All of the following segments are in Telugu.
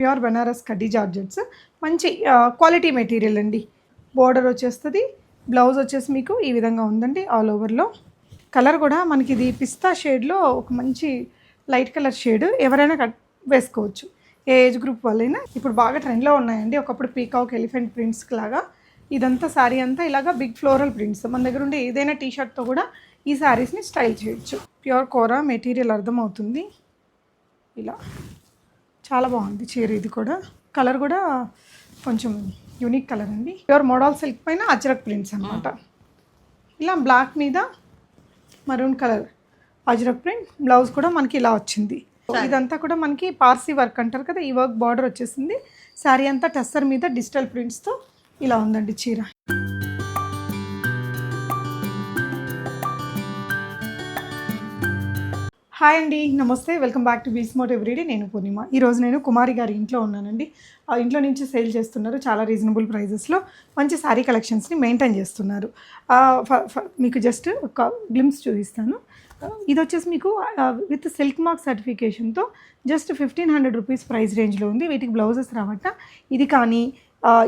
ప్యూర్ బెనారస్ కడ్డీ జార్జెట్స్. మంచి క్వాలిటీ మెటీరియల్ అండి. బోర్డర్ వచ్చేస్తుంది బ్లౌజ్ వచ్చేసి మీకు ఈ విధంగా ఉందండి ఆల్ ఓవర్లో కలర్ కూడా మనకి ఇది పిస్తా షేడ్లో ఒక మంచి లైట్ కలర్ షేడ్ ఎవరైనా కట్ వేసుకోవచ్చు. ఏ ఏజ్ గ్రూప్ వాళ్ళైనా ఇప్పుడు బాగా ట్రెండ్లో ఉన్నాయండి. ఒకప్పుడు పీకాక్ ఎలిఫెంట్ ప్రింట్స్ లాగా. ఇదంతా శారీ అంతా ఇలాగా బిగ్ ఫ్లోరల్ ప్రింట్స్ మన దగ్గర ఉండే ఏదైనా టీ షర్ట్తో కూడా ఈ శారీస్ని స్టైల్ చేయొచ్చు. ప్యూర్ కోరా మెటీరియల్ అర్థమవుతుంది. ఇలా. చాలా బాగుంది చీర ఇది కూడా. కలర్ కూడా కొంచెం యూనిక్ కలర్ అండి. ప్యూర్ మోడల్ సిల్క్ పైన అజ్రక్ ప్రింట్స్ అనమాట ఇలా బ్లాక్ మీద maroon colour Ajrakh print blouse కూడా మనకి ఇలా వచ్చింది. ఇదంతా కూడా మనకి పార్సీ వర్క్ అంటారు కదా ఈ వర్క్ బార్డర్ వచ్చేసింది. శారీ అంతా టెస్సర్ మీద డిజిటల్ ప్రింట్స్తో ఇలా ఉందండి చీర. హాయ్ అండి నమస్తే. వెల్కమ్ బ్యాక్ టు బీస్ మోట్ ఎవ్రీడే. నేను పూర్ణిమ. ఈరోజు నేను కుమారి గారి ఇంట్లో ఉన్నానండి. ఆ ఇంట్లో నుంచి సేల్ చేస్తున్నారు చాలా రీజనబుల్ ప్రైజెస్లో మంచి శారీ కలెక్షన్స్ని మెయింటైన్ చేస్తున్నారు. ఫ- ఫ- మీకు జస్ట్ ఒక గ్లిమ్స్ చూపిస్తాను. ఇది వచ్చేసి మీకు with silk mark సర్టిఫికేషన్తో just fifteen hundred rupees price రేంజ్లో ఉంది. వీటికి బ్లౌజెస్ రావట ఇది కానీ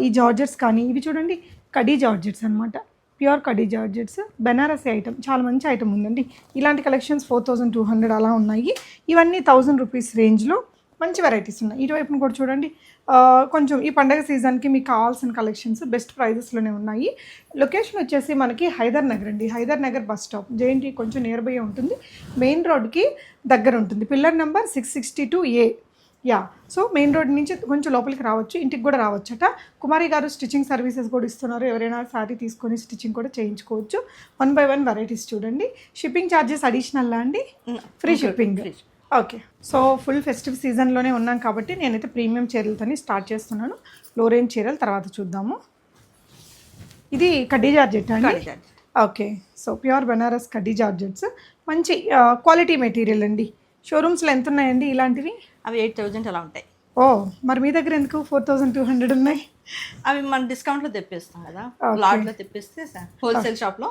ఈ జార్జెట్స్ కానీ ఇవి చూడండి కడీ జార్జెట్స్ అనమాట ప్యూర్ కడీ జార్జెట్స్ బెనారసీ ఐటమ్ చాలా మంచి ఐటమ్ ఉందండి. ఇలాంటి collections four thousand two hundred అలా ఉన్నాయి. ఇవన్నీ థౌజండ్ రూపీస్ రేంజ్లో మంచి వెరైటీస్ ఉన్నాయి. ఇటువైపున కూడా చూడండి కొంచెం ఈ పండగ సీజన్కి మీకు కావాల్సిన కలెక్షన్స్ బెస్ట్ ప్రైజెస్లోనే ఉన్నాయి. లొకేషన్ వచ్చేసి మనకి హైదర్ నగర్ అండి. Hyder Nagar bus stop. JNT కొంచెం నియర్ బై ఉంటుంది. మెయిన్ రోడ్కి దగ్గర ఉంటుంది. Pillar number six sixty two A. Yeah so main road నుంచి కొంచెం లోపలికి రావచ్చు. ఇంటికి కూడా రావచ్చట. కుమారి గారు స్టిచ్చింగ్ సర్వీసెస్ కూడా ఇస్తున్నారు. ఎవరైనా శారీ తీసుకొని స్టిచ్చింగ్ కూడా చేయించుకోవచ్చు. వన్ బై వన్ వెరైటీస్ చూడండి. షిప్పింగ్ ఛార్జెస్ అడిషనల్లా అండి? Free shipping okay so full festive సీజన్లోనే ఉన్నాం కాబట్టి నేనైతే ప్రీమియం చీరలతోని స్టార్ట్ చేస్తున్నాను. లో రేంజ్ చీరలు తర్వాత చూద్దాము. ఇది కడ్డీ జార్జెట్ అండి? ఓకే సో ప్యూర్ బెనారస్ కడ్డీ జార్జెట్స్. మంచి క్వాలిటీ మెటీరియల్ అండి. షోరూమ్స్లో ఎంత ఉన్నాయండి ఇలాంటివి? అవి ఎయిట్ థౌజండ్ అలా ఉంటాయి. ఓ మరి మీ దగ్గర ఎందుకు ఫోర్ థౌజండ్ టూ హండ్రెడ్ ఉన్నాయి? అవి మన డిస్కౌంట్లో తెప్పిస్తాం కదా. లాట్లో తెప్పిస్తే హోల్సేల్ షాప్లో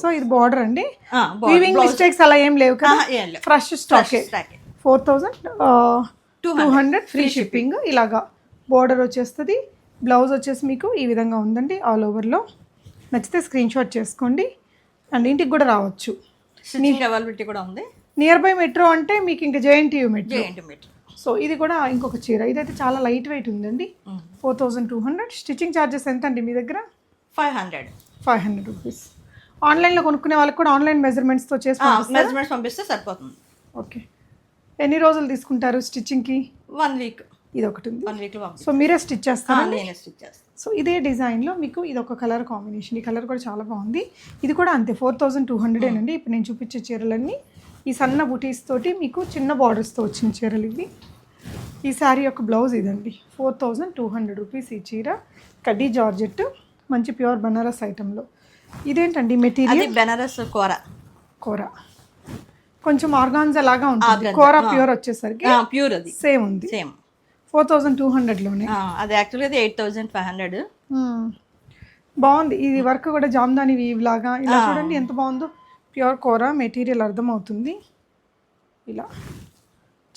సో ఇది బార్డర్ అండి? వీవింగ్ మిస్టేక్స్ అలా ఏం లేవు కదా. Fresh stock. Four thousand two hundred free shipping ఇలాగా బార్డర్ వచ్చేస్తుంది. బ్లౌజ్ వచ్చేసి మీకు ఈ విధంగా ఉందండి ఆల్ ఓవర్లో నచ్చితే స్క్రీన్ షాట్ చేసుకోండి. అండ్ ఇంటికి కూడా రావచ్చు. అవైలబిలిటీ కూడా ఉంది. నియర్ బై మెట్రో అంటే మీకు ఇంకా JNTU metro JMT metre so ఇది కూడా ఇంకొక చీర. ఇదైతే చాలా లైట్ వెయిట్ ఉందండి. Four thousand two hundred stitching charges ఎంత అండి మీ దగ్గర? Five hundred five hundred rupees ఆన్లైన్లో కొనుక్కునే వాళ్ళకి కూడా ఆన్లైన్ మెజర్మెంట్స్తో చేసి? మెజర్మెంట్స్ పంపిస్తే సరిపోతుంది. ఓకే ఎన్ని రోజులు తీసుకుంటారు స్టిచ్చింగ్కి వన్ వీక్ ఇది ఒకటి ఉంది. వన్ వీక్లో సో మీరే స్టిచ్ చేస్తారా? నేనే స్టిచ్ చేస్తాను. సో ఇదే డిజైన్లో మీకు ఇది ఒక కలర్ కాంబినేషన్ ఈ కలర్ కూడా చాలా బాగుంది. ఇది కూడా అంతే ఫోర్ థౌజండ్ టూ హండ్రెడ్ అండి ఇప్పుడు నేను చూపించే చీరలన్నీ ఈ సన్న బుటీస్ తోటి మీకు చిన్న బార్డర్స్తో వచ్చిన చీరలు ఇవి. ఈ శారీ యొక్క బ్లౌజ్ ఇదండి. Four thousand two hundred rupees ఈ చీర. కడ్డీ జార్జెట్ మంచి ప్యూర్ బనారస్ ఐటెంలో ఇదేంటండి మెటీరియల్ బెనారస్ కూర. కూర. కొంచెం ఆర్గాన్జా లాగా ఉంటుంది. కూర ప్యూర్ వచ్చేసరికి ప్యూర్ అది. సేమ్ ఉంది. సేమ్ ఫోర్ థౌజండ్ టూ హండ్రెడ్లోనే అది యాక్చువల్గా అది ఎయిట్ థౌజండ్ ఫైవ్ హండ్రెడ్ బాగుంది. ఇది వర్క్ కూడా జామ్దాని వీవ్ లాగా. ఇలా చూడండి ఎంత బాగుందో. ప్యూర్ కూర మెటీరియల్ అర్థమవుతుంది. ఇలా.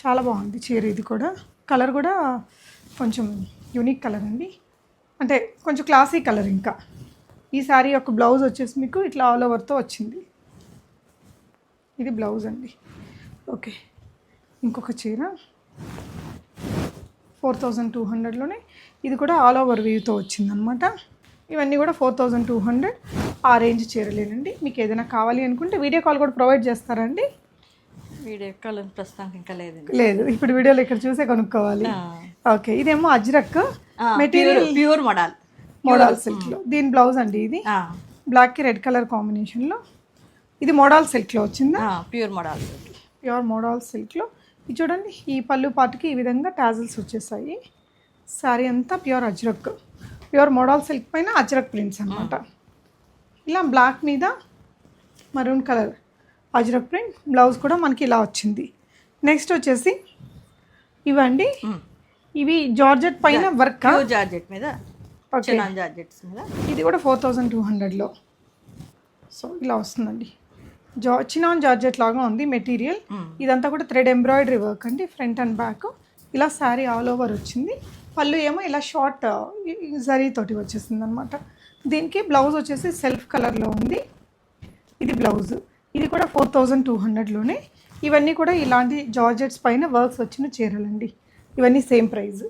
చాలా బాగుంది చీర ఇది కూడా. కలర్ కూడా కొంచెం యూనిక్ కలర్ అండి. అంటే కొంచెం క్లాసీ కలర్ ఇంకా. ఈ శారీ యొక్క బ్లౌజ్ వచ్చేసి మీకు ఇట్లా ఆల్ ఓవర్తో వచ్చింది. ఇది బ్లౌజ్ అండి. ఓకే ఇంకొక చీర. ఫోర్ థౌజండ్ టూ హండ్రెడ్లోనే ఇది కూడా ఆల్ ఓవర్ వ్యూతో వచ్చిందనమాట ఇవన్నీ కూడా ఫోర్ థౌజండ్ టూ హండ్రెడ్ ఆ రేంజ్ చీరలేనండి. మీకు ఏదైనా కావాలి అనుకుంటే వీడియో కాల్ కూడా ప్రొవైడ్ చేస్తారండి. వీడియో కాల్ ప్రస్తుతానికి ఇంకా లేదండి. లేదు. ఇప్పుడు వీడియోలో ఇక్కడ చూసే కొనుక్కోవాలి. ఓకే. ఇదేమో Ajrakh material pure modal modal సిల్క్లో దీని బ్లౌజ్ అండి ఇది. బ్లాక్కి రెడ్ కలర్ కాంబినేషన్లో ఇది మోడల్ సిల్క్లో వచ్చిందా? ప్యూర్ మోడల్ ప్యూర్ మోడల్ సిల్క్లో ఇది చూడండి. ఈ పళ్ళు పాటుకి ఈ విధంగా టాజిల్స్ వచ్చేసాయి. శారీ అంతా pure Ajrakh. Pure modal silk పైన అజ్రక్ ప్రింట్స్ అనమాట ఇలా బ్లాక్ మీద maroon colour Ajrakh print blouse కూడా మనకి ఇలా వచ్చింది. నెక్స్ట్ వచ్చేసి ఇవండి. ఇవి జార్జెట్ పైన వర్క్ జార్జెట్ మీద జార్జెట్స్ మీద. ఇది కూడా ఫోర్ థౌజండ్ టూ హండ్రెడ్లో సో ఇలా వస్తుందండి. జా చినాన్ జార్జెట్ లాగా ఉంది మెటీరియల్. ఇదంతా కూడా థ్రెడ్ ఎంబ్రాయిడరీ వర్క్ అండి ఫ్రంట్ అండ్ బ్యాక్ ఇలా శారీ ఆల్ ఓవర్ వచ్చింది. పళ్ళు ఏమో ఇలా షార్ట్ జరీ తోటి వచ్చేసింది అనమాట దీనికి బ్లౌజ్ వచ్చేసి సెల్ఫ్ కలర్లో ఉంది. ఇది బ్లౌజ్. ఇది కూడా ఫోర్ థౌజండ్ టూ హండ్రెడ్లోనే. ఇవన్నీ కూడా ఇలాంటి జార్జెట్స్ పైన వర్క్స్ వచ్చిన చీరలండి. ఇవన్నీ సేమ్ ప్రైస్.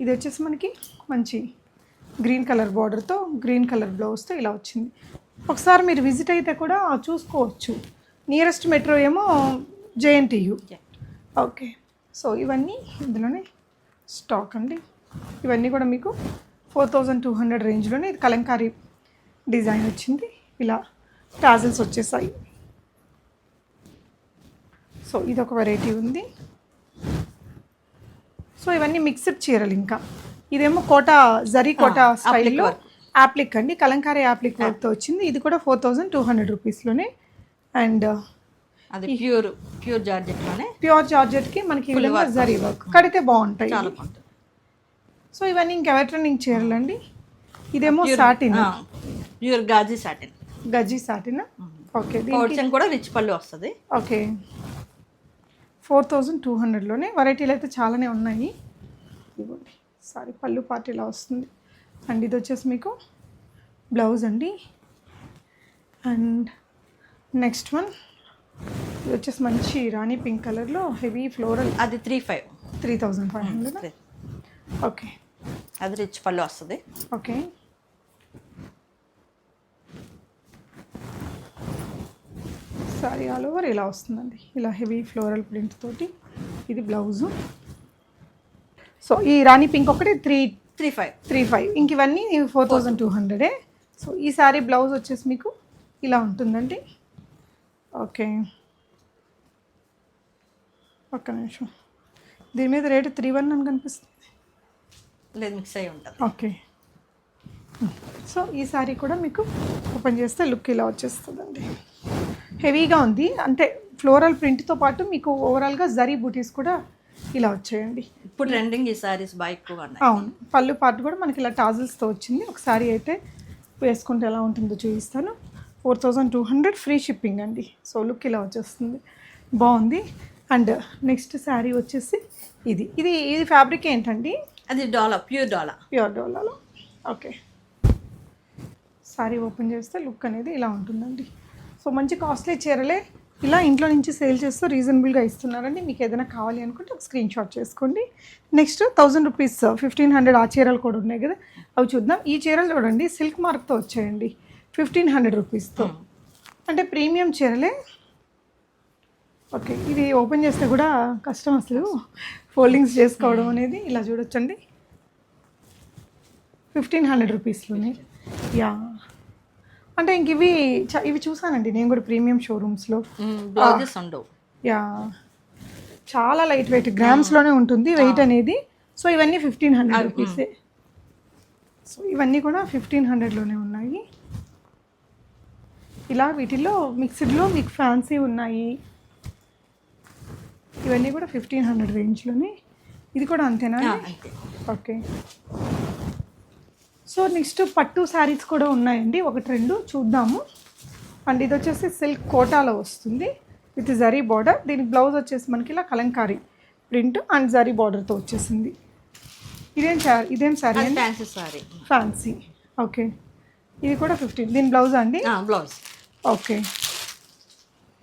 ఇది వచ్చేసి మనకి మంచి గ్రీన్ కలర్ బార్డర్తో గ్రీన్ కలర్ బ్లౌజ్తో ఇలా వచ్చింది. ఒకసారి మీరు విజిట్ అయితే కూడా చూసుకోవచ్చు. నియరెస్ట్ మెట్రో ఏమో జేఎన్టీయు. ఓకే. సో ఇవన్నీ ఇందులోనే స్టాక్ అండి. ఇవన్నీ కూడా మీకు ఫోర్ థౌజండ్ టూ హండ్రెడ్ రేంజ్లోనే ఇది కలంకారీ డిజైన్ వచ్చింది. ఇలా టాజిల్స్ వచ్చేసాయి. సో ఇది ఒక వెరైటీ ఉంది. సో ఇవన్నీ మిక్స్డ్ చీరలు ఇంకా. ఇదేమో కోట జరీ కోట స్టైల్లో యాప్లిక్ అండి. కలంకారీ యాప్లిక్ వర్క్తో వచ్చింది. ఇది కూడా ఫోర్ థౌజండ్ టూ హండ్రెడ్ రూపీస్లోనే. అండ్ అది ప్యూర్ ప్యూర్ జార్జెట్లోనే ప్యూర్ జార్జెట్కి మనకి జరీ వర్క్ కడితే బాగుంటాయి. చాలా బాగుంటుంది సో ఇవన్నీ ఇంకా వెటర్నింగ్ చీరలు అండి ఇదేమో satin? Pure gaji satin. Gaji satin? Okay పౌచన్ కూడా రిచ్ పళ్ళు వస్తుంది. ఓకే. ఫోర్ థౌజండ్ టూ హండ్రెడ్లోనే వెరైటీలు అయితే చాలానే ఉన్నాయి. ఇదిగోండి సారీ పళ్ళు పార్ట్ ఇలా వస్తుంది. అండ్ ఇది వచ్చేసి మీకు బ్లౌజ్ అండి. అండ్ నెక్స్ట్ వన్ ఇది వచ్చేసి మంచి రాణి పింక్ కలర్లో హెవీ ఫ్లోరల్. అది three five. Three thousand five hundred? Okay. అది రిచ్ పళ్ళు వస్తుంది. ఓకే. సారీ ఆల్ ఓవర్ ఇలా వస్తుందండి. ఇలా హెవీ ఫ్లోరల్ ప్రింట్ తోటి ఇది బ్లౌజు. సో ఈ రాణి పింక్ ఒకటి three three five. Three five. ఇంక ఇవన్నీ ఫోర్ థౌజండ్ టూ హండ్రెడే. సో ఈ సారీ బ్లౌజ్ వచ్చేసి మీకు ఇలా ఉంటుందండి. ఓకే. ఒక్క నిమిషం. దీని మీద రేటు త్రీ వన్ అని కనిపిస్తుంది. లేదు మిక్స్ అయి ఉంటుంది. ఓకే. సో ఈ సారీ కూడా మీకు ఓపెన్ చేస్తే లుక్ ఇలా వచ్చేస్తుందండి. హెవీగా ఉంది. అంటే ఫ్లోరల్ ప్రింట్తో పాటు మీకు ఓవరాల్గా జరీ బూటీస్ కూడా ఇలా వచ్చాయండి. ఇప్పుడు ట్రెండింగ్ ఈ సారీస్ బాగా ఎక్కువగా ఉన్నాయి. అవును. పళ్ళు పార్ట్ కూడా మనకి ఇలా టాజిల్స్తో వచ్చింది. ఒక సారీ అయితే వేసుకుంటే ఎలా ఉంటుందో చూపిస్తాను. Four thousand two hundred free shipping అండి. సో లుక్ ఇలా వచ్చేస్తుంది. బాగుంది. అండ్ నెక్స్ట్ శారీ వచ్చేసి ఇది. ఇది ఇది ఫ్యాబ్రిక్ ఏంటండి? అది డాలా ప్యూర్ డాలా. ప్యూర్ డోలాలో? ఓకే. సారీ ఓపెన్ చేస్తే లుక్ అనేది ఇలా ఉంటుందండి. సో మంచి కాస్ట్లీ చీరలే ఇలా ఇంట్లో నుంచి సేల్ చేస్తూ రీజనబుల్గా ఇస్తున్నారండి. మీకు ఏదైనా కావాలి అనుకుంటే ఒక స్క్రీన్ షాట్ చేసుకోండి. Next thousand rupees fifteen hundred ఆ చీరలు కూడా ఉన్నాయి కదా. అవి చూద్దాం. ఈ చీరలు చూడండి సిల్క్ మార్క్తో వచ్చాయండి. ఫిఫ్టీన్ హండ్రెడ్ రూపీస్తో. అంటే ప్రీమియం చీరలే. ఓకే ఇది ఓపెన్ చేస్తే కూడా కష్టం అసలు ఫోల్డింగ్స్ చేసుకోవడం అనేది ఇలా చూడొచ్చండి. ఫిఫ్టీన్ హండ్రెడ్ రూపీస్లోనే యా. అంటే ఇంక ఇవి ఇవి చూసానండి నేను కూడా ప్రీమియం షోరూమ్స్లో బ్లౌజెస్ ఉండవు. యా. చాలా లైట్ వెయిట్ గ్రామ్స్లోనే ఉంటుంది వెయిట్ అనేది. సో ఇవన్నీ ఫిఫ్టీన్ హండ్రెడ్ రూపీసే సో ఇవన్నీ కూడా ఫిఫ్టీన్ హండ్రెడ్లోనే ఉన్నాయి. ఇలా వీటిల్లో మిక్స్డ్లో మీకు ఫ్యాన్సీ ఉన్నాయి. ఇవన్నీ కూడా ఫిఫ్టీన్ హండ్రెడ్ రేంజ్లోనే ఇది కూడా అంతేనా ఓకే. సో నెక్స్ట్ పట్టు శారీస్ కూడా ఉన్నాయండి. ఒకటి రెండు చూద్దాము. అండ్ ఇది వచ్చేసి సిల్క్ కోటాలో వస్తుంది. విత్ జరీ బార్డర్ దీని బ్లౌజ్ వచ్చేసి మనకి ఇలా కలంకారీ ప్రింట్ అండ్ జరీ బార్డర్తో వచ్చేసింది. ఇదేం శారీ ఇదేం అండి? Fancy sari fancy okay. ఇది కూడా ఫిఫ్టీన్ దీని బ్లౌజ్ అండి? Blouse okay.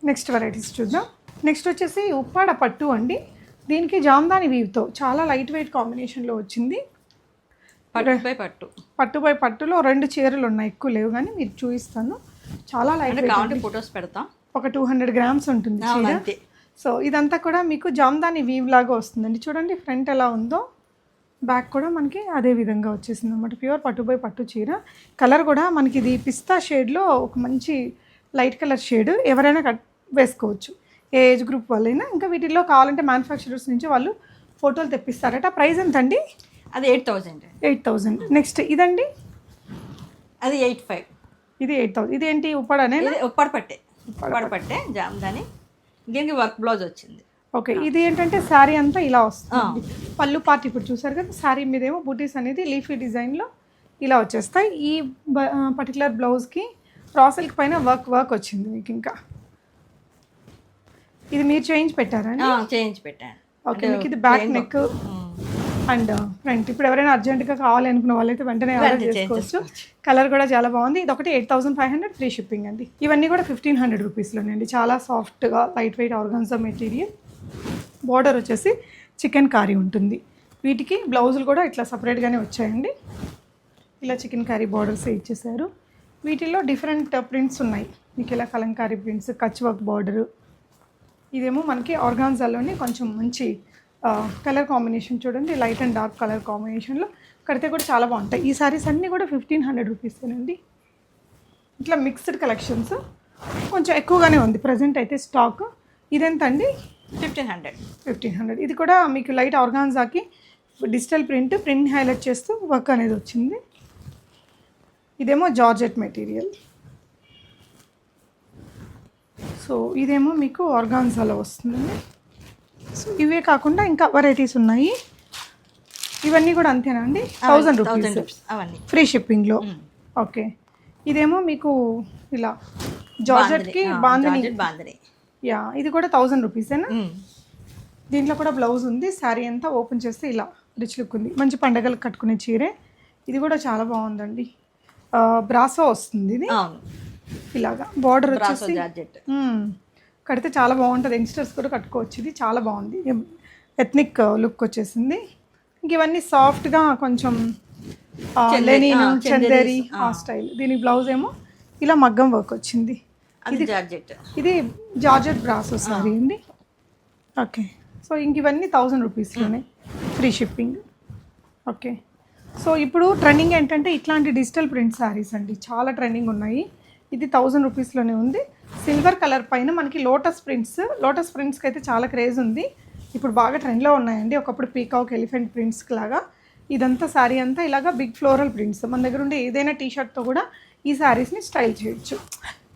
నెక్స్ట్ వెరైటీస్ చూద్దాం. నెక్స్ట్ వచ్చేసి ఉప్పాడ పట్టు అండి. దీనికి జామ్దాని వీవ్తో చాలా లైట్ వెయిట్ కాంబినేషన్లో వచ్చింది. పట్టు బై పట్టు. పట్టు బై పట్టులో రెండు చీరలు ఉన్నాయి ఎక్కువ లేవు కానీ మీరు చూపిస్తాను. చాలా లైట్ వెయిట్ ఫొటోస్ పెడతాం. ఒక టూ హండ్రెడ్ గ్రామ్స్ ఉంటుంది సో ఇదంతా కూడా మీకు జామ్దాని వీవ్ లాగా వస్తుందండి. చూడండి ఫ్రంట్ ఎలా ఉందో బ్యాక్ కూడా మనకి అదే విధంగా వచ్చేసింది అనమాట ప్యూర్ పట్టు బై పట్టు చీర. కలర్ కూడా మనకి ఇది పిస్తా షేడ్లో ఒక మంచి లైట్ కలర్ షేడ్. ఎవరైనా కట్ వేసుకోవచ్చు. ఏ ఏజ్ గ్రూప్ వాళ్ళైనా ఇంకా వీటిల్లో కావాలంటే మ్యానుఫ్యాక్చరర్స్ నుంచి వాళ్ళు ఫోటోలు తెప్పిస్తారట. ప్రైస్ ఎంత అండి అది eight thousand eight thousand next ఇదండి? అది ఎయిట్ ఫైవ్. ఇది ఎయిట్ థౌసండ్. ఇదేంటి ఉప్పడనే? ఇది ఉప్పడి పట్టే ఉప్పడి పట్టే జామ్దాని. దీనికి వర్క్ బ్లౌజ్ వచ్చింది. ఓకే ఇది ఏంటంటే శారీ అంతా ఇలా వస్తుంది. పళ్ళు పార్ట్ ఇప్పుడు చూసారు కదా శారీ మీదేమో బూటీస్ అనేది లీఫీ డిజైన్లో ఇలా వచ్చేస్తాయి. ఈ పర్టికులర్ బ్లౌజ్కి రాసిల్క్ పైన వర్క్ వర్క్ వచ్చింది మీకు ఇంకా. ఇది మీరు చేంజ్ పెట్టారా చేయించి పెట్టాను. ఓకే మీకు ఇది బ్యాక్ నెక్ అండ్ ఫ్రంట్ ఇప్పుడు ఎవరైనా అర్జెంట్గా కావాలి అనుకున్న వాళ్ళైతే వెంటనే ఆర్డర్ చేసుకోవచ్చు. కలర్ కూడా చాలా బాగుంది. ఇది ఒకటి eight thousand five hundred free shipping అండి. ఇవన్నీ కూడా ఫిఫ్టీన్ హండ్రెడ్ రూపీస్లోనండి చాలా సాఫ్ట్గా light weight organza material border వచ్చేసి చికెన్ కారీ ఉంటుంది. వీటికి బ్లౌజులు కూడా ఇట్లా సపరేట్గానే వచ్చాయండి. ఇలా చికెన్ కర్రీ బార్డర్స్ ఇచ్చేసారు వీటిల్లో డిఫరెంట్ ప్రింట్స్ ఉన్నాయి. మీకు ఇలా Kalamkari prints Kutch work border ఇదేమో మనకి ఆర్గాన్జాలోని కొంచెం మంచి కలర్ కాంబినేషన్ చూడండి లైట్ అండ్ డార్క్ కలర్ కాంబినేషన్లో. కడితే కూడా చాలా బాగుంటాయి. ఈ సారీస్ అన్నీ కూడా ఫిఫ్టీన్ హండ్రెడ్ రూపీసేనండి. ఇట్లా మిక్స్డ్ కలెక్షన్స్. కొంచెం ఎక్కువగానే ఉంది. ప్రజెంట్ అయితే స్టాక్. ఇదెంత అండి ఫిఫ్టీన్ హండ్రెడ్. Fifteen hundred. ఇది కూడా మీకు లైట్ ఆర్గాన్జాకి డిజిటల్ ప్రింట్ ప్రింట్ హైలైట్ చేస్తూ వర్క్ అనేది వచ్చింది. ఇదేమో జార్జెట్ మెటీరియల్. సో ఇదేమో మీకు ఆర్గాన్జాలో వస్తుందండి సో ఇవే కాకుండా ఇంకా వెరైటీస్ ఉన్నాయి. ఇవన్నీ కూడా అంతేనా అండి? థౌజండ్ రూపీస్ అవన్నీ. ఫ్రీ షిప్పింగ్లో ఓకే. ఇదేమో మీకు ఇలా జార్జెట్కి బాందని. బాందని యా ఇది కూడా థౌజండ్ రూపీసేనా దీంట్లో కూడా బ్లౌజ్ ఉంది శారీ అంతా ఓపెన్ చేస్తే ఇలా రిచ్ లుక్ ఉంది. మంచి పండగలకు కట్టుకునే చీరే. ఇది కూడా చాలా బాగుందండి. బ్రాసో వస్తుంది ఇది. ఇలాగా బార్డర్ వచ్చేసి. కడితే చాలా బాగుంటుంది. యంగ్స్టర్స్ కూడా కట్టుకోవచ్చు. ఇది చాలా బాగుంది. ఎథ్నిక్ లుక్ వచ్చేసింది. ఇంక ఇవన్నీ సాఫ్ట్గా కొంచెం లెనిన్ చందేరి ఆ స్టైల్ దీని బ్లౌజ్ ఏమో ఇలా మగ్గం వర్క్ వచ్చింది. అది జార్జెట్ ఇది జార్జెట్ బ్రాసో సారీ అండి. ఓకే సో ఇంక ఇవన్నీ థౌజండ్ రూపీస్లోనే ఫ్రీ షిప్పింగ్ ఓకే సో ఇప్పుడు ట్రెండింగ్ ఏంటంటే ఇట్లాంటి డిజిటల్ ప్రింట్ శారీస్ అండి. చాలా ట్రెండింగ్ ఉన్నాయి. ఇది థౌజండ్ రూపీస్లోనే ఉంది. సిల్వర్ కలర్ పైన మనకి లోటస్ ప్రింట్స్ లోటస్ ప్రింట్స్కి అయితే చాలా క్రేజ్ ఉంది. ఇప్పుడు బాగా ట్రెండ్లో ఉన్నాయండి. ఒకప్పుడు పీకాక్ ఎలిఫెంట్ ప్రింట్స్కి లాగా. ఇదంతా శారీ అంతా ఇలాగా బిగ్ ఫ్లోరల్ ప్రింట్స్ మన దగ్గర ఉండే ఏదైనా టీ షర్ట్తో కూడా ఈ శారీస్ని స్టైల్ చేయొచ్చు.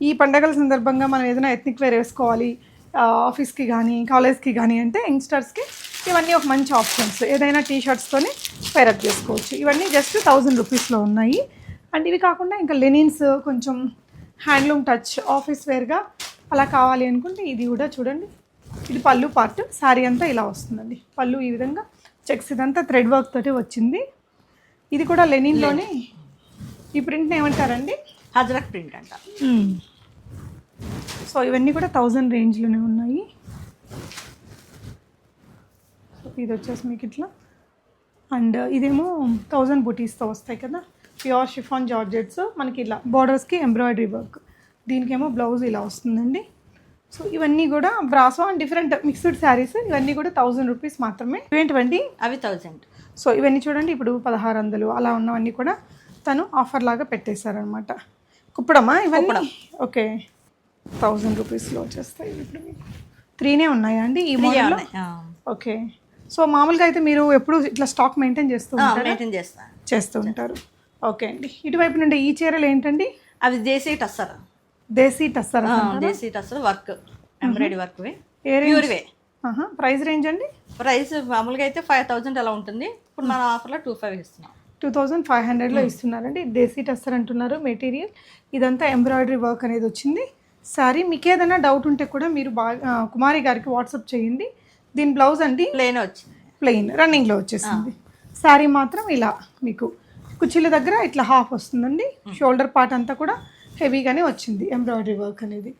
ఈ పండగల సందర్భంగా మనం ఏదైనా ఎథ్నిక్ వేర్ వేసుకోవాలి. ఆఫీస్కి కానీ కాలేజ్కి కానీ అంటే యంగ్స్టర్స్కి ఇవన్నీ ఒక మంచి ఆప్షన్స్ ఏదైనా టీ షర్ట్స్తోనే పేరప్ చేసుకోవచ్చు. ఇవన్నీ జస్ట్ థౌజండ్ రూపీస్లో ఉన్నాయి. అండ్ ఇవి కాకుండా ఇంకా లెనిన్స్ కొంచెం హ్యాండ్లూమ్ టచ్ ఆఫీస్ వేర్గా అలా కావాలి అనుకుంటే ఇది కూడా చూడండి. ఇది పళ్ళు పార్ట్ శారీ అంతా ఇలా వస్తుందండి. పళ్ళు ఈ విధంగా చెక్స్ ఇదంతా థ్రెడ్ వర్క్ తోటి వచ్చింది. ఇది కూడా లెనిన్లోనే. ఈ ప్రింట్ని ఏమంటారండి? హజరక్ ప్రింట్ అంట. సో ఇవన్నీ కూడా థౌజండ్ రేంజ్లోనే ఉన్నాయి. సో ఇది వచ్చేసి మీకు ఇట్లా. అండ్ ఇదేమో థౌజండ్ బుటీస్తో వస్తాయి కదా. ప్యూర్ షిఫాన్ జార్జెట్స్ మనకి ఇలా బార్డర్స్కి ఎంబ్రాయిడరీ వర్క్ దీనికేమో బ్లౌజ్ ఇలా వస్తుందండి. సో ఇవన్నీ కూడా brasso and different mixed sarees ఇవన్నీ కూడా థౌజండ్ రూపీస్ మాత్రమే. ఇవేంటివండి? అవి థౌజండ్ సో ఇవన్నీ చూడండి ఇప్పుడు పదహారు వందలు అలా ఉన్నవన్నీ కూడా తను ఆఫర్ లాగా పెట్టేశారనమాట కుప్పడమా ఇవన్నీ? ఓకే థౌజండ్ రూపీస్లో వచ్చేస్తాయి ఇప్పుడు త్రీనే ఉన్నాయా అండి ఈ మోడల్లో ఓకే సో మామూలుగా అయితే మీరు ఎప్పుడు ఇట్లా స్టాక్ మెయింటైన్ చేస్తూ ఉంటారు? చేస్తూ ఉంటారు. ఓకే అండి. ఇటువైపు నుండి ఈ చీరలు ఏంటండి? అవి desi tussar. Desi tussar desi tussar work. Embroidery work ప్యూర్వే. Price range అండి? ప్రైస్ మామూలుగా అయితే ఫైవ్ థౌజండ్ అలా ఉంటుంది. ఇప్పుడు మన ఆఫర్లో టూ ఫైవ్ ఇస్తున్నాం. టూ థౌజండ్ ఫైవ్ హండ్రెడ్లో ఇస్తున్నారండి. దేశీ టస్సర్ అంటున్నారు మెటీరియల్. ఇదంతా ఎంబ్రాయిడరీ వర్క్ అనేది వచ్చింది. సారీ మీకు ఏదైనా డౌట్ ఉంటే కూడా మీరు బాగా కుమారి గారికి వాట్సాప్ చేయండి. దీని బ్లౌజ్ అండి? ప్లేన్ వచ్చింది. ప్లెయిన్ రన్నింగ్లో వచ్చేసింది. శారీ మాత్రం ఇలా మీకు కుర్చీల దగ్గర ఇట్లా హాఫ్ వస్తుందండి. షోల్డర్ పార్ట్ అంతా కూడా హెవీగానే వచ్చింది ఎంబ్రాయిడరీ వర్క్ అనేది.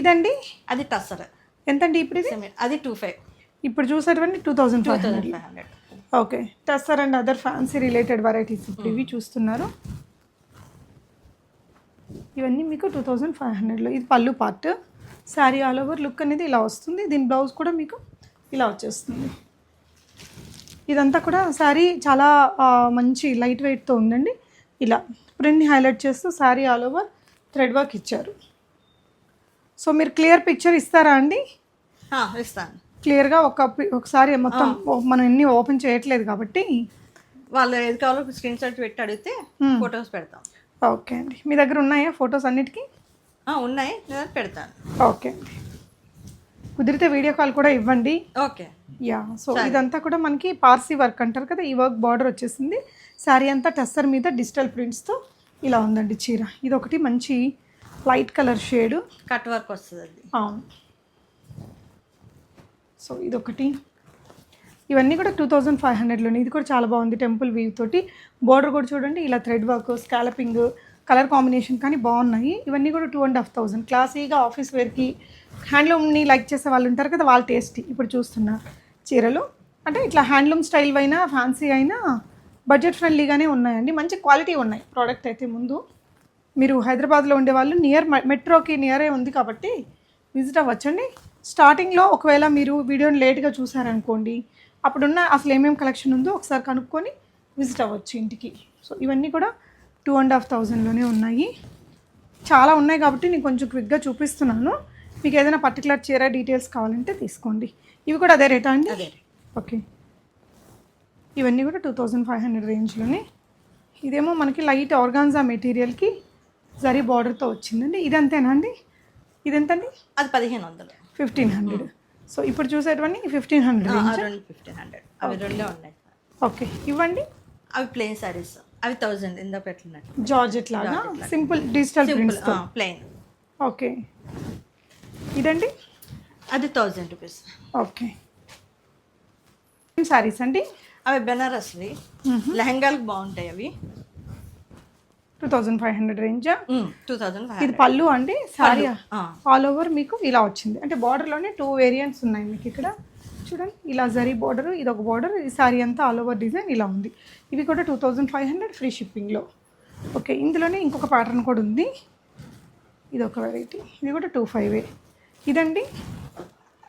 ఇదండి? అది టస్సర్. ఎంతండి ఇప్పుడు ఇది? అది టూ ఫైవ్. ఇప్పుడు చూసేటువంటి two thousand five hundred. Okay. Tussar and other fancy related varieties ఇప్పుడు ఇవి చూస్తున్నారు. ఇవన్నీ మీకు టూ థౌజండ్ ఫైవ్ హండ్రెడ్లో. ఇది పళ్ళు part. Saree all over look అనేది ఇలా వస్తుంది. దీని బ్లౌజ్ కూడా మీకు ఇలా వచ్చేస్తుంది. ఇదంతా కూడా శారీ చాలా మంచి లైట్ వెయిట్తో ఉందండి. ఇలా ప్రింట్ని హైలైట్ చేస్తూ saree all over thread work ఇచ్చారు. సో మీరు క్లియర్ పిక్చర్ ఇస్తారా అండి? ఇస్తాను. క్లియర్గా ఒక ఒకసారి మొత్తం మనం ఎన్ని ఓపెన్ చేయట్లేదు కాబట్టి. వాళ్ళు ఏది కావాలో స్క్రీన్ షాట్ పెట్టి అడిగితే ఫొటోస్ పెడతాం. ఓకే అండి. మీ దగ్గర ఉన్నాయా ఫొటోస్ అన్నిటికీ? ఉన్నాయి. నేను పెడతాను. ఓకే అండి. కుదిరితే వీడియో కాల్ కూడా ఇవ్వండి. ఓకే. యా సో ఇదంతా కూడా మనకి పార్సీ వర్క్ అంటారు కదా ఈ వర్క్ బార్డర్ వచ్చేసింది. శారీ అంతా టెస్సర్ మీద డిజిటల్ ప్రింట్స్తో ఇలా ఉందండి చీర. ఇది ఒకటి మంచి light colour shade. Cut work వస్తుంది అవును. సో ఇదొకటి. ఇవన్నీ కూడా టూ థౌజండ్ ఫైవ్ హండ్రెడ్లోనే. ఇది కూడా చాలా బాగుంది టెంపుల్ వీవ్ తోటి. బోర్డర్ కూడా చూడండి ఇలా thread work scalloping colour combination కానీ బాగున్నాయి. ఇవన్నీ కూడా టూ అండ్ హాఫ్ థౌజండ్ క్లాసీగా ఆఫీస్ వేర్కి హ్యాండ్లూమ్ని లైక్ చేసే వాళ్ళు ఉంటారు కదా వాళ్ళ టేస్ట్ ఇప్పుడు చూస్తున్న చీరలు. అంటే ఇట్లా హ్యాండ్లూమ్ స్టైల్ అయినా ఫ్యాన్సీ అయినా బడ్జెట్ ఫ్రెండ్లీగానే ఉన్నాయండి. మంచి క్వాలిటీ ఉన్నాయి. ప్రోడక్ట్ అయితే ముందు. మీరు హైదరాబాద్లో ఉండే వాళ్ళు నియర్ మెట్రోకి నియరే ఉంది కాబట్టి విజిట్ అవ్వచ్చండి. స్టార్టింగ్లో ఒకవేళ మీరు వీడియోని లేట్గా చూసారనుకోండి అప్పుడున్న అసలు ఏమేమి కలెక్షన్ ఉందో ఒకసారి కనుక్కొని విజిట్ అవ్వచ్చు ఇంటికి. సో ఇవన్నీ కూడా టూ అండ్ హాఫ్ థౌజండ్లోనే ఉన్నాయి. చాలా ఉన్నాయి కాబట్టి నేను కొంచెం క్విక్గా చూపిస్తున్నాను. మీకు ఏదైనా పర్టికులర్ చీర డీటెయిల్స్ కావాలంటే తీసుకోండి. ఇవి కూడా అదే రేటా అండి? అదే ఓకే. ఇవన్నీ కూడా టూ థౌజండ్ ఫైవ్ హండ్రెడ్ రేంజ్లోనే ఇదేమో మనకి లైట్ ఆర్గాన్జా మెటీరియల్కి జరీ బార్డర్తో వచ్చిందండి. ఇది అంతేనా అండి? ఇది ఎంతండి? అది పదిహేను వందలు. ఫిఫ్టీన్ హండ్రెడ్ సో ఇప్పుడు చూసేటువంటి ఫిఫ్టీన్ హండ్రెడ్ ఫిఫ్టీన్ హండ్రెడ్ అవి రెండే ఉన్నాయి. ఓకే. ఇవ్వండి. అవి ప్లెయిన్ సారీస్ అవి థౌజండ్ ఇందా పెట్టినట్టు. జార్జెట్ లాగా. సింపుల్ డిజిటల్ సింపుల్ ప్రింట్స్తో ప్లెయిన్ ఓకే ఇదండి? అది థౌజండ్ రూపీస్. ఓకే సారీస్ అండి? అవి బెనారస్వి. లెహంగాలకు బాగుంటాయి అవి. టూ థౌజండ్ ఫైవ్ హండ్రెడ్ రేంజా టూ థౌజండ్ ఫైవ్ ఇది పళ్ళు అండి? సారీ. ఆల్ ఓవర్ మీకు ఇలా వచ్చింది. అంటే బార్డర్లోనే టూ వేరియంట్స్ ఉన్నాయి మీకు ఇక్కడ. చూడండి. ఇలా జరీ బార్డర్ ఇది ఒక బార్డర్ ఈ సారీ అంతా ఆల్ ఓవర్ డిజైన్ ఇలా ఉంది. ఇవి కూడా two thousand five hundred free షిప్పింగ్లో ఓకే ఇందులోనే ఇంకొక ప్యాటర్న్ కూడా ఉంది. ఇది ఒక వెరైటీ ఇది కూడా టూ ఫైవ్ ఇదండి?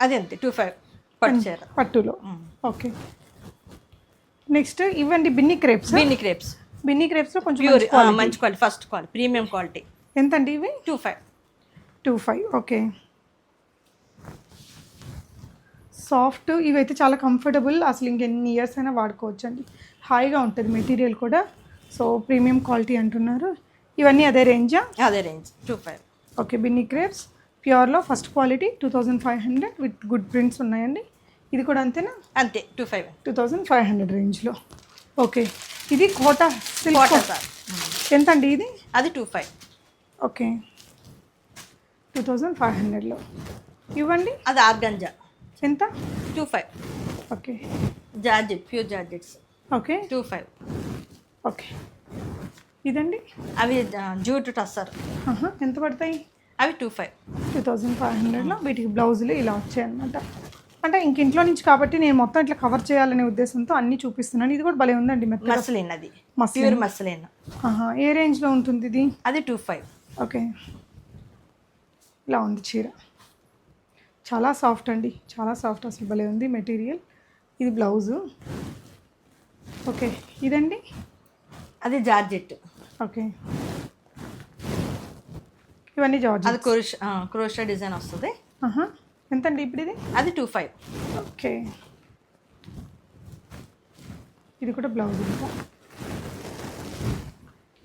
అది అంతే టూ ఫైవ్ పట్టు పట్టులో. ఓకే నెక్స్ట్ ఇవ్వండి బిన్ని క్రేప్స్ బిన్ని క్రేప్స్ బిన్ని క్రేప్స్లో కొంచెం. మంచి quality first quality premium quality ఎంతండి ఇవి? Two five two five okay soft ఇవైతే చాలా కంఫర్టబుల్. అసలు ఇంకెన్ని ఇయర్స్ అయినా వాడుకోవచ్చు అండి హాయిగా ఉంటుంది మెటీరియల్ కూడా. సో ప్రీమియం క్వాలిటీ అంటున్నారు. ఇవన్నీ అదే రేంజా? అదే range. Two five. Okay Binny crepes. ప్యూర్లో first quality two thousand five hundred with good prints ఉన్నాయండి. ఇది కూడా అంతేనా? అంతే two five. Two thousand five hundred రేంజ్లో. ఓకే ఇది కోటా సిల్క్ ఎంత అండి ఇది? అది two five. Okay two thousand five హండ్రెడ్లో. ఇవ్వండి. అది ఆర్గంజా. ఎంత? Two five okay. Georgette pure georgettes. Okay. Two five okay. ఇదండి? అవి జూట్ టస్సర్. ఎంత పడతాయి? అవి two five two thousand five హండ్రెడ్లో వీటికి బ్లౌజులు ఇలా వచ్చాయి అనమాట అంటే ఇంక ఇంట్లో నుంచి కాబట్టి నేను మొత్తం ఇట్లా కవర్ చేయాలనే ఉద్దేశంతో అన్నీ చూపిస్తున్నాను. ఇది కూడా భలే ఉందండి మస్లిన్ అది. Pure muslin. ఆహా, ఏ రేంజ్లో ఉంటుంది ఇది? అది టూ ఫైవ్ ఓకే. ఇలా ఉంది చీర. చాలా సాఫ్ట్ అండి. చాలా సాఫ్ట్ అసలు. భలే ఉంది మెటీరియల్. ఇది బ్లౌజు. ఓకే ఇదండి? అది జార్జెట్. ఓకే. ఇవన్నీ జార్జ్ అది క్రోష్ క్రోషా డిజైన్ వస్తుంది. ఆహా. ఎంతండి ఇప్పుడు ఇది? అది టూ ఫైవ్. ఓకే. ఇది కూడా బ్లౌజ్ ఇంకా.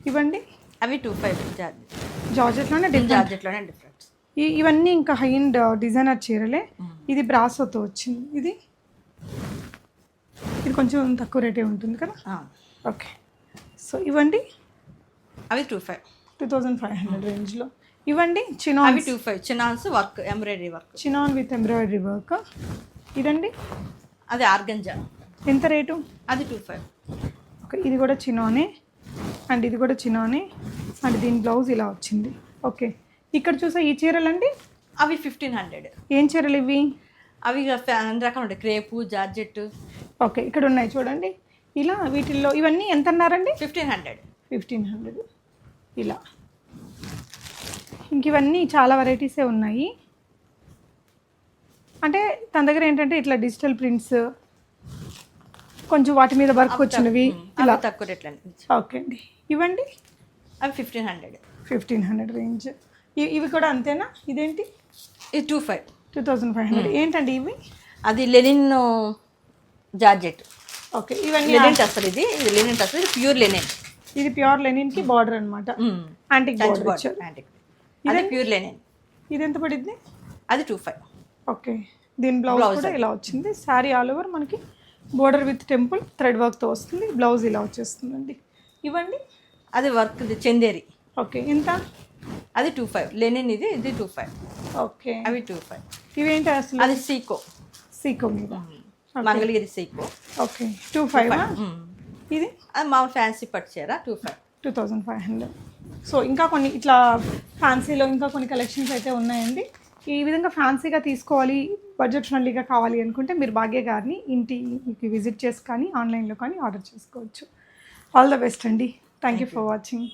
ఇవ్వండి అవి టూ ఫైవ్ జార్జెట్. జార్జెట్లోనే జార్జెట్లోనే డిఫరెన్స్ ఇవన్నీ ఇంకా హై అండ్ డిజైనర్ చీరలే. ఇది బ్రాసోతో వచ్చింది. ఇది ఇది కొంచెం తక్కువ రేటే ఉంటుంది కదా? ఓకే. సో ఇవ్వండి. అవి two five. Two thousand five hundred రేంజ్లో. ఇవ్వండి చినాన్ అవి two five. Chinons work embroidery work. Chinon with embroidery work. ఇదండి. అది ఆర్గంజా. ఎంత రేటు? అది టూ ఫైవ్. ఓకే ఇది కూడా చినానే. అండ్ ఇది కూడా చినానే. అండ్ దీని బ్లౌజ్ ఇలా వచ్చింది. ఓకే. ఇక్కడ చూసే ఈ చీరలు అండి అవి ఫిఫ్టీన్ హండ్రెడ్ ఏం చీరలు ఇవి? అవి అన్ని రకాలు ఉంటాయి. క్రేపు జార్జెట్ ఓకే ఇక్కడ ఉన్నాయి చూడండి. ఇలా వీటిల్లో ఇవన్నీ ఎంత అన్నారండి ఫిఫ్టీన్ హండ్రెడ్ ఫిఫ్టీన్ హండ్రెడ్ ఇలా. ఇంక ఇవన్నీ చాలా వెరైటీసే ఉన్నాయి. అంటే తన దగ్గర ఏంటంటే ఇట్లా డిజిటల్ ప్రింట్స్ కొంచెం వాటి మీద వర్క్ వచ్చినవి ఇలా. తక్కువ రేట్లు ఓకే అండి. ఇవ్వండి. అవి fifteen hundred fifteen hundred range ఇవి కూడా అంతేనా? ఇదేంటి? ఇది two five. Two thousand five hundred. ఏంటండి ఇవి? అది లెనిన్ జార్జెట్. ఓకే ఇవన్నీ లెనిన్ టస్సర్ ఇది. ఇది లెనిన్ టస్సర్ ఇది ప్యూర్ లెనిన్. ఇది ప్యూర్ లెనిన్కి బార్డర్ అనమాట యాంటిక్ బార్డర్ ఇచ్చారు అది ప్యూర్ లెనిన్. ఇది ఎంత పడిద్ది? అది టూ ఫైవ్. ఓకే దీని బ్లౌజ్ కూడా ఇలా వచ్చింది. శారీ ఆల్ ఓవర్ మనకి బోర్డర్ విత్ టెంపుల్ థ్రెడ్ వర్క్తో వస్తుంది. బ్లౌజ్ ఇలా వచ్చేస్తుందండి. ఇవ్వండి అది వర్క్ ఇది చందేరి. ఓకే ఎంత అది టూ ఫైవ్. లెనిన్ ఇది ఇది టూ ఫైవ్. ఓకే. అవి టూ ఫైవ్. ఇవేంటి అసలు? అది సీకో. సీకో మీద. మంగళగిరి సీకు. ఓకే. టూ ఫైవ్ ఇది? అది మా ఫ్యాన్సీ పట్టు చీర two five. Two thousand five hundred. So ఇంకా కొన్ని ఇట్లా ఫ్యాన్సీలో ఇంకా కొన్ని కలెక్షన్స్ అయితే ఉన్నాయండి. ఈ విధంగా ఫ్యాన్సీగా తీసుకోవాలి బడ్జెట్ ఫ్రెండ్లీగా కావాలి అనుకుంటే మీరు భాగ్య గారిని ఇంటికి విజిట్ చేసి కానీ ఆన్లైన్లో కానీ ఆర్డర్ చేసుకోవచ్చు. ఆల్ ద బెస్ట్ అండి. Thank you for watching